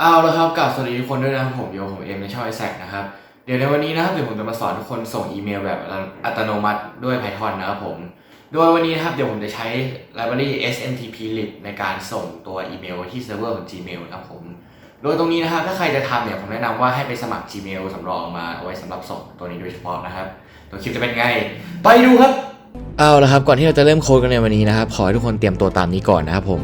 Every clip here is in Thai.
เอาละครับกลับสวัสดีทุกคนด้วยนะครับผมโยผมเอ็มในช่องไอแซกนะครับ เดี๋ยวในวันนี้นะครับเดี๋ยวผมจะมาสอนทุกคนส่งอีเมลแบบอัตโนมัติด้วย Python นะครับผม โดยวันนี้นะครับเดี๋ยวผมจะใช้ library SMTP-lib ในการส่งตัวอีเมลที่เซิร์ฟเวอร์ของ Gmail นะครับผม โดยตรงนี้นะครับถ้าใครจะทำเนี่ยผมแนะนำว่าให้ไปสมัคร Gmail สำรองมาเอาไว้สำหรับส่งตัวนี้โดยเฉพาะนะครับ ตัวคลิปจะเป็นไง ไปดูครับ เอาละครับก่อนที่เราจะเริ่มโค้ดกันในวันนี้นะครับขอให้ทุกคนเตรียมตัวตามนี้ก่อนนะครับผม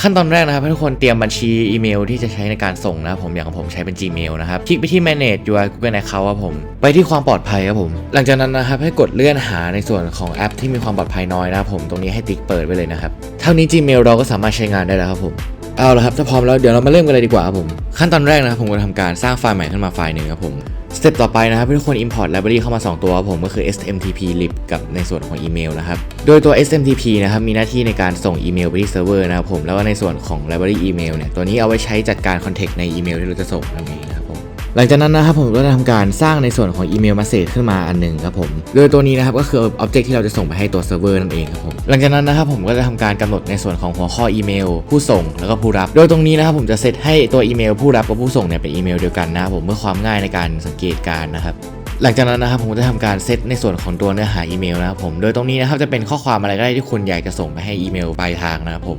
ขั้นตอนแรกนะครับให้ทุกคนเตรียมบัญชีอีเมลที่จะใช้ในการส่งนะครับผมอย่างของผมใช้เป็น Gmail นะครับคลิกไปที่ manage your Google Account ครับผมไปที่ความปลอดภัยครับผม หลังจากนั้นนะครับให้กดเลื่อนหาในส่วนของแอปที่มีความปลอดภัยน้อยนะครับผมตรงนี้ให้ติ๊กเปิดไว้เลยนะครับเท่านี้ Gmail เราก็สามารถใช้งานได้แล้วครับผมเอาละครับถ้าพร้อมแล้วเดี๋ยวเรามาเริ่มกันเลยดีกว่าครับผมขั้นตอนแรกนะครับผมจะทำการสร้างไฟล์ใหม่ขึ้นมาไฟล์หนึ่งครับผม สเต็ปต่อไปนะครับทุกคน import library เข้ามา 2 ตัวผมก็คือ SMTP-lib กับในส่วนของอีเมลนะครับ โดยตัว SMTP นะครับมีหน้าที่ในการส่งอีเมลไปที่เซิร์ฟเวอร์นะครับผมแล้วก็ในส่วนของ library email เนี่ยตัวนี้เอาไว้ใช้จัดการคอนเทกต์ในอีเมลที่เราจะส่งนั่นเองนะครับผ หลังจากนั้นนะครับผมก็จะทำการสร้างในส่วนของอีเมลมาเสจขึ้นมาอันหนึ่งครับผม โดยตัวนี้นะครับก็คือ object ที่เราจะส่งไปให้ตัวเซิร์ฟเวอร์นั่นเองครับผม หลังจากนั้นนะครับผมก็จะทำการกำหนดในส่วนของหัวข้ออีเมล ผู้ส่งแล้วก็ผู้รับ โดยตรงนี้นะครับผมจะเซตให้ตัวอีเมล ผู้รับกับผู้ส่งเนี่ยเป็นอีเมลเดียวกันนะครับผมเพื่อความง่ายในการสังเกตการนะครับหลังจากนั้นนะครับผมจะทำการเซตในส่วนของตัวเนื้อหาอีเมลนะครับผม โดยตรงนี้นะครับจะเป็นข้อความอะไรก็ได้ที่คุณอยากจะส่งไปให้อีเมลปลายทางนะครับผม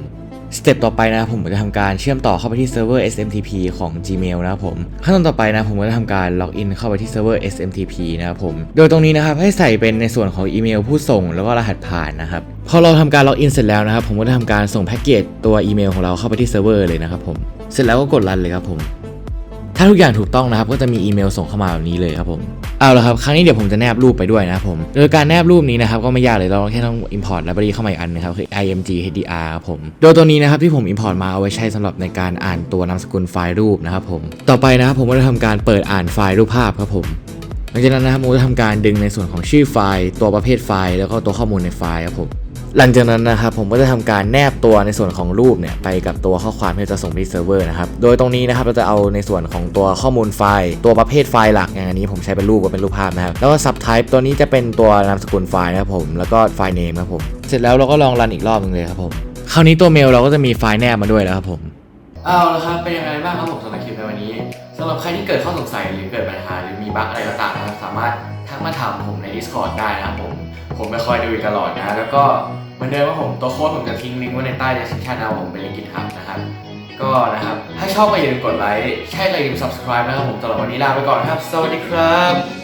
สเต็ปต่อไปนะผมก็จะทำการเชื่อมต่อเข้าไปที่เซิร์ฟเวอร์ SMTP ของ Gmail นะครับผมขั้นตอนต่อไปนะผมก็จะทำการล็อกอินเข้าไปที่เซิร์ฟเวอร์ SMTP นะครับผมโดยตรงนี้นะครับให้ใส่เป็นในส่วนของอีเมลผู้ส่งแล้วก็รหัสผ่านนะครับพอเราทำการล็อกอินเสร็จแล้วนะครับผมก็จะทำการส่งแพ็กเกจตัวอีเมลของเราเข้าไปที่เซิร์ฟเวอร์เลยนะครับผมเสร็จแล้วก็กดรันเลยครับผมถ้าทุกอย่างถูกต้องนะครับก็จะมีอีเมลส่งเข้ามาแบบนี้เลยครับผมเอาละครับครั้งนี้เดี๋ยวผมจะแนบรูปไปด้วยนะผมโดยการแนบรูปนี้นะครับก็ไม่ยากเลยเราแค่ต้อง import library เข้ามาอีกอันนะครับคือ img hdr ครับผม โดยตัวนี้นะครับที่ผม import มาเอาไว้ใช้สำหรับในการอ่านตัวนามสกุลไฟล์รูปนะครับผมต่อไปนะครับผมก็จะทำการเปิดอ่านไฟล์รูปภาพครับผมหลังจากนั้นนะครับผมจะทำการดึงในส่วนของชื่อไฟล์ ตัวประเภทไฟล์แล้วก็ตัวข้อมูลในไฟล์ครับผม หลังจากนั้นนะครับผมก็จะทำการแนบตัวในส่วนของรูปเนี่ยไปกับตัวข้อความที่จะส่งไปที่เซิร์ฟเวอร์นะครับ โดยตรงนี้นะครับเราจะเอาในส่วนของตัวข้อมูลไฟล์ ตัวประเภทไฟล์หลักอย่างอันนี้ผมใช้เป็นรูปก็เป็นรูปภาพนะครับ แล้วก็ subtype ตัวนี้จะเป็นตัวนามสกุลไฟล์นะครับผม แล้วก็ไฟล์ name ครับผม เสร็จแล้วเราก็ลองรันอีกรอบหนึงเลยครับผม คราวนี้ตัวเมลเราก็จะมีไฟล์แนบมาด้วยแล้วครับผม เอาละครับ เป็นยังไงบ้างครับผมสำหรับคลิปในวันนี้ สำหรับใครที่เกิดข้อสงสัยหรือเกิดปัญหาหรือมีบั๊กอะไรก็ตามนะครับสามารถทักมาถามผมใน Discord ได้นะครับผม ผมไปคอยดูอยู่ตลอดนะ แล้วก็เหมือนเดิมว่าผมตัวโค้ดผมจะทิ้งลิงก์ไว้ในใต้ description นะผมเป็นลิงก์ GitHub นะครับ ก็นะครับ ถ้าชอบก็อย่าลืมกดไลค์ใช่ก็อย่าลืม subscribe นะครับผมสำหรับวันนี้ลาไปก่อนครับ สวัสดีครับ